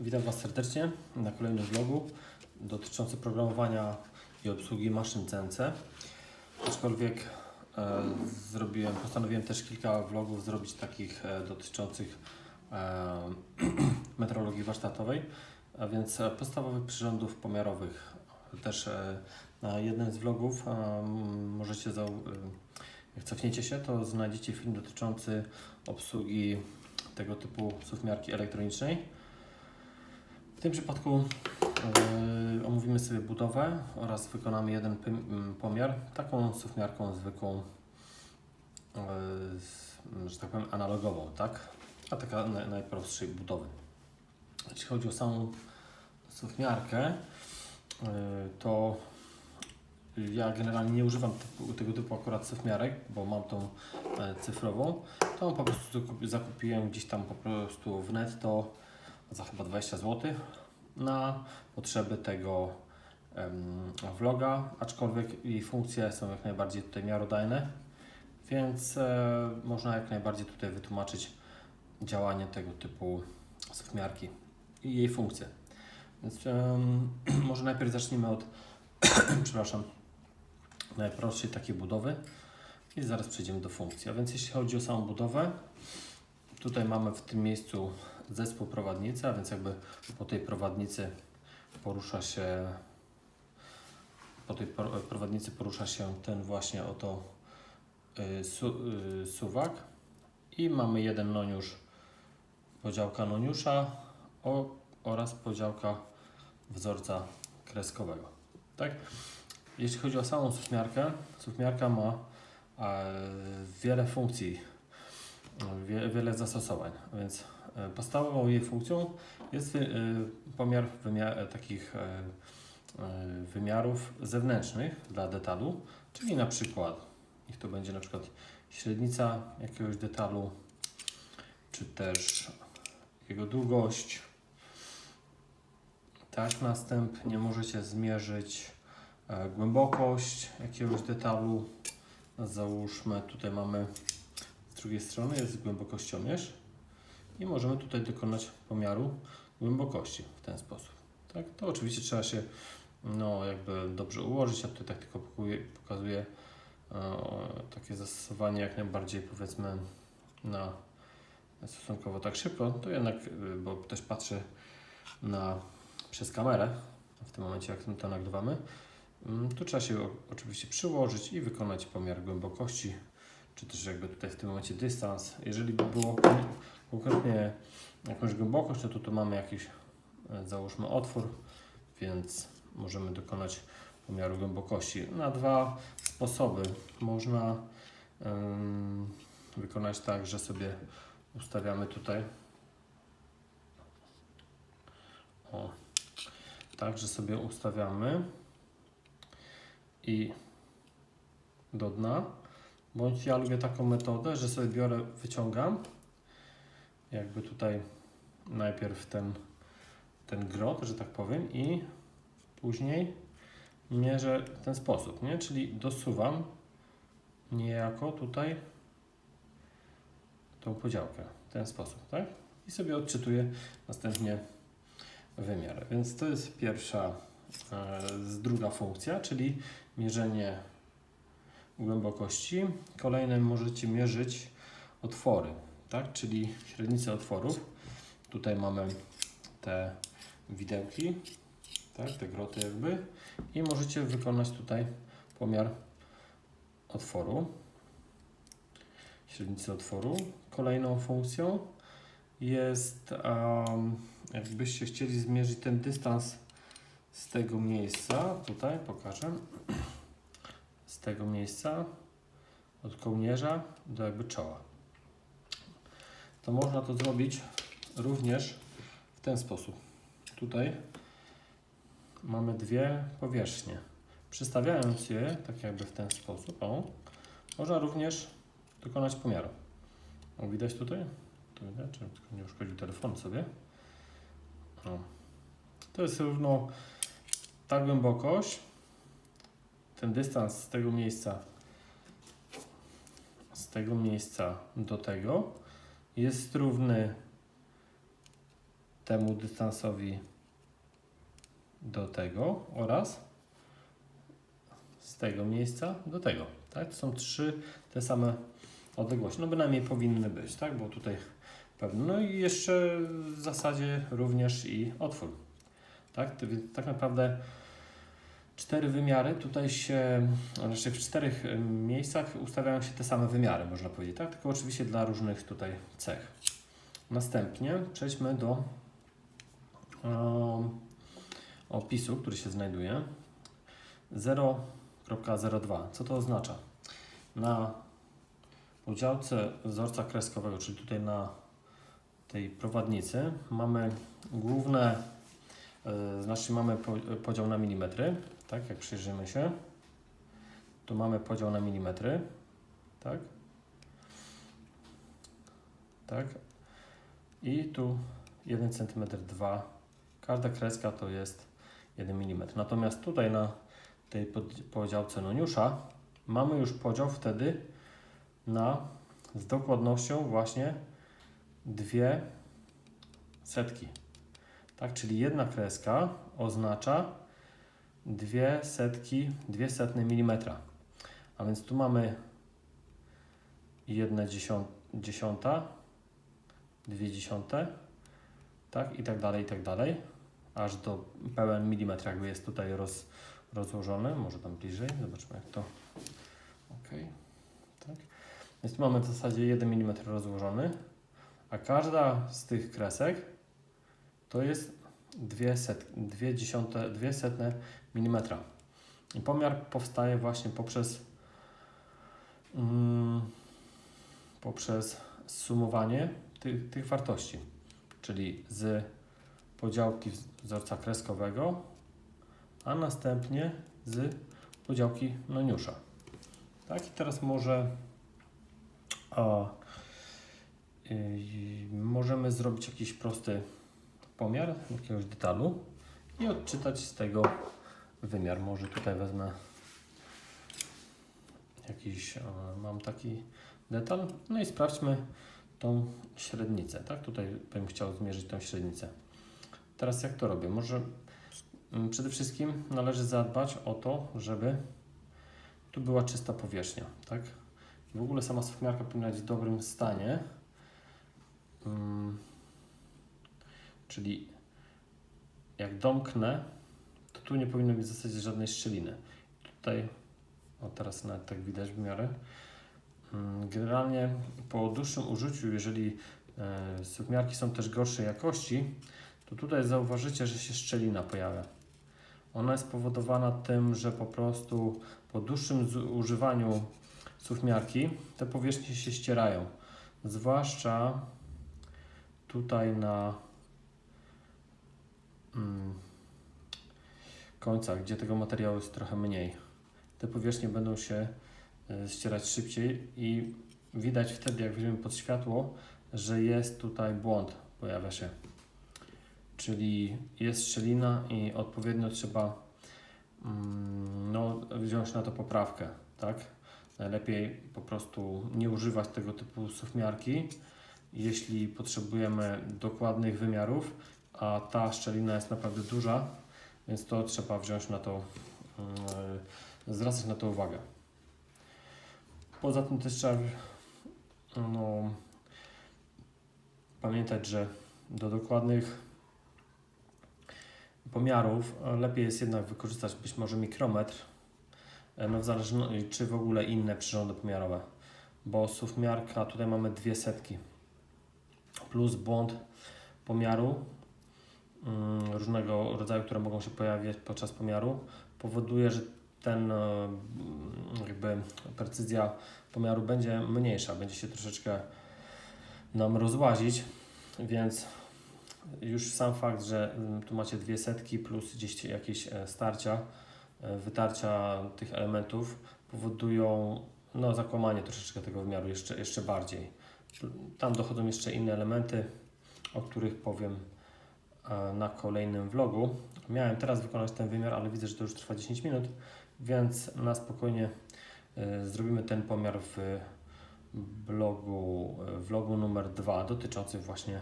Witam Was serdecznie na kolejnym vlogu dotyczącym programowania i obsługi maszyn CNC. Aczkolwiek e, zrobiłem, postanowiłem też kilka vlogów zrobić takich e, dotyczących e, metrologii warsztatowej, a więc e, podstawowych przyrządów pomiarowych. Też e, na jednym z vlogów e, możecie, zau, e, jak cofniecie się, to znajdziecie film dotyczący obsługi tego typu suwmiarki elektronicznej. Tym przypadku yy, omówimy sobie budowę oraz wykonamy jeden pomiar taką suwmiarką zwykłą, yy, że tak powiem analogową, tak? A taka naj, najprostszej budowy. Jeśli chodzi o samą suwmiarkę, yy, to ja generalnie nie używam typu, tego typu akurat suwmiarek, bo mam tą e, cyfrową. To po prostu zakup- zakupiłem gdzieś tam po prostu w netto za chyba 20 zł na potrzeby tego em, vloga, aczkolwiek jej funkcje są jak najbardziej tutaj miarodajne, więc e, można jak najbardziej tutaj wytłumaczyć działanie tego typu softmiarki i jej funkcje. Więc może najpierw zacznijmy od, przepraszam, najprostszej takiej budowy i zaraz przejdziemy do funkcji. A więc jeśli chodzi o samą budowę, tutaj mamy w tym miejscu zespół prowadnicy, a więc jakby po tej prowadnicy porusza się po tej pro- prowadnicy porusza się ten właśnie oto y, su, y, suwak i mamy jeden noniusz podziałka noniusza oraz podziałka wzorca kreskowego. Tak? Jeśli chodzi o samą suwmiarkę, suwmiarka ma wiele funkcji, wie, wiele zastosowań, więc podstawową jej funkcją jest e, pomiar wymia- e, takich e, wymiarów zewnętrznych dla detalu, czyli na przykład, niech to będzie na przykład średnica jakiegoś detalu, czy też jego długość. Tak, następnie możecie zmierzyć głębokość jakiegoś detalu. Załóżmy, tutaj mamy z drugiej strony jest głębokościomierz i możemy tutaj dokonać pomiaru głębokości w ten sposób. Tak, to oczywiście trzeba się no, jakby dobrze ułożyć. Ja tutaj tak tylko pokazuję, e, takie zastosowanie jak najbardziej powiedzmy na stosunkowo tak szybko, to jednak, y, bo też patrzę na, przez kamerę w tym momencie jak to nagrywamy, Mm, Tu trzeba się oczywiście przyłożyć i wykonać pomiar głębokości, czy też jakby tutaj w tym momencie dystans. Jeżeli by było kon- konkretnie jakąś głębokość, no to tu mamy jakiś, e, załóżmy otwór, więc możemy dokonać pomiaru głębokości na dwa sposoby. Można ym, wykonać tak, że sobie ustawiamy tutaj o, tak, że sobie ustawiamy i do dna. Bądź ja lubię taką metodę, że sobie biorę, wyciągam jakby tutaj najpierw ten, ten grot, że tak powiem i później mierzę w ten sposób, nie? Czyli dosuwam niejako tutaj tą podziałkę w ten sposób, tak? I sobie odczytuję następnie wymiar. Więc to jest pierwsza, e, druga funkcja, czyli mierzenie głębokości. Kolejnym możecie mierzyć otwory, tak? czyli średnicę otworów. Tutaj mamy te widełki, tak? te groty jakby i możecie wykonać tutaj pomiar otworu, średnicy otworu. Kolejną funkcją jest, um, jakbyście chcieli zmierzyć ten dystans z tego miejsca, tutaj pokażę, tego miejsca od kołnierza do jakby czoła. To można to zrobić również w ten sposób. Tutaj mamy dwie powierzchnie. Przystawiając je tak jakby w ten sposób, o, można również dokonać pomiaru. O, widać tutaj? Tu widać, czy tylko nie uszkodził telefon sobie. O. To jest równo ta głębokość, ten dystans z tego miejsca z tego miejsca do tego jest równy temu dystansowi do tego oraz z tego miejsca do tego. Tak? To są trzy te same odległości. No bynajmniej powinny być, tak? Bo tutaj pewno. No i jeszcze w zasadzie również i otwór. Tak? Tak naprawdę cztery wymiary tutaj się, znaczy w czterech miejscach ustawiają się te same wymiary, można powiedzieć, tak? Tylko oczywiście dla różnych tutaj cech. Następnie przejdźmy do um, opisu, który się znajduje. 0.02. Co to oznacza? Na udziałce wzorca kreskowego, czyli tutaj na tej prowadnicy, mamy główne, e, znaczy mamy po, podział na milimetry, tak, jak przyjrzymy się. Tu mamy podział na milimetry, tak, tak, i tu 1 cm 2, każda kreska to jest 1 mm. Natomiast tutaj na tej pod- podziałce noniusza mamy już podział wtedy na z dokładnością właśnie dwie setki. Tak, czyli jedna kreska oznacza dwie setki, dwie setne milimetra. A więc tu mamy jedna dziesią- dziesiąta, dwie dziesiąte, tak i tak dalej, i tak dalej, aż do pełen milimetr jakby jest tutaj roz, rozłożony, może tam bliżej, zobaczmy jak to, ok, tak. Więc tu mamy w zasadzie 1 mm rozłożony, a każda z tych kresek to jest dwie, set, dwie, dziesiąte, dwie setne milimetra. I pomiar powstaje właśnie poprzez, mm, poprzez sumowanie tych, tych wartości, czyli z podziałki wzorca kreskowego, a następnie z podziałki noniusza. Tak, i teraz może y, możemy zrobić jakiś prosty pomiar jakiegoś detalu i odczytać z tego wymiar. Może tutaj wezmę jakiś, e, mam taki detal, no i sprawdźmy tą średnicę, tak? Tutaj bym chciał zmierzyć tą średnicę. Teraz jak to robię? Może mm, przede wszystkim należy zadbać o to, żeby tu była czysta powierzchnia, tak? W ogóle sama suwmiarka powinna być w dobrym stanie. Mm, czyli jak domknę, to tu nie powinno w zasadzie żadnej szczeliny. Tutaj, o teraz nawet tak widać w miarę. Mm, Generalnie po dłuższym użyciu, jeżeli e, suwmiarki są też gorszej jakości, to tutaj zauważycie, że się szczelina pojawia. Ona jest spowodowana tym, że po prostu po dłuższym używaniu suwmiarki te powierzchnie się ścierają. Zwłaszcza tutaj na mm, końcach, gdzie tego materiału jest trochę mniej. Te powierzchnie będą się e, ścierać szybciej i widać wtedy, jak weźmiemy pod światło, że jest tutaj błąd, pojawia się. Czyli jest szczelina i odpowiednio trzeba mm, no, wziąć na to poprawkę, tak? Najlepiej po prostu nie używać tego typu suwmiarki, jeśli potrzebujemy dokładnych wymiarów, a ta szczelina jest naprawdę duża, więc to trzeba wziąć na to, yy, zwracać na to uwagę. Poza tym też trzeba no, pamiętać, że do dokładnych pomiarów e, lepiej jest jednak wykorzystać być może mikrometr, e, no w zależności czy w ogóle inne przyrządy pomiarowe, bo suwmiarka tutaj mamy dwie setki plus błąd pomiaru mm, różnego rodzaju, które mogą się pojawiać podczas pomiaru, powoduje, że ten e, mm, jakby precyzja pomiaru będzie mniejsza, będzie się troszeczkę nam rozłazić, więc już sam fakt, że mm, tu macie dwie setki plus gdzieś jakieś e, starcia, e, wytarcia tych elementów powodują no, zakłamanie troszeczkę tego wymiaru jeszcze, jeszcze bardziej. Tam dochodzą jeszcze inne elementy, o których powiem na kolejnym vlogu. Miałem teraz wykonać ten wymiar, ale widzę, że to już trwa 10 minut, więc na spokojnie e, zrobimy ten pomiar w blogu, e, vlogu numer 2 dotyczący właśnie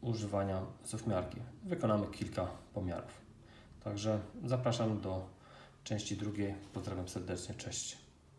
używania suwmiarki. Wykonamy kilka pomiarów. Także zapraszam do części drugiej. Pozdrawiam serdecznie, cześć.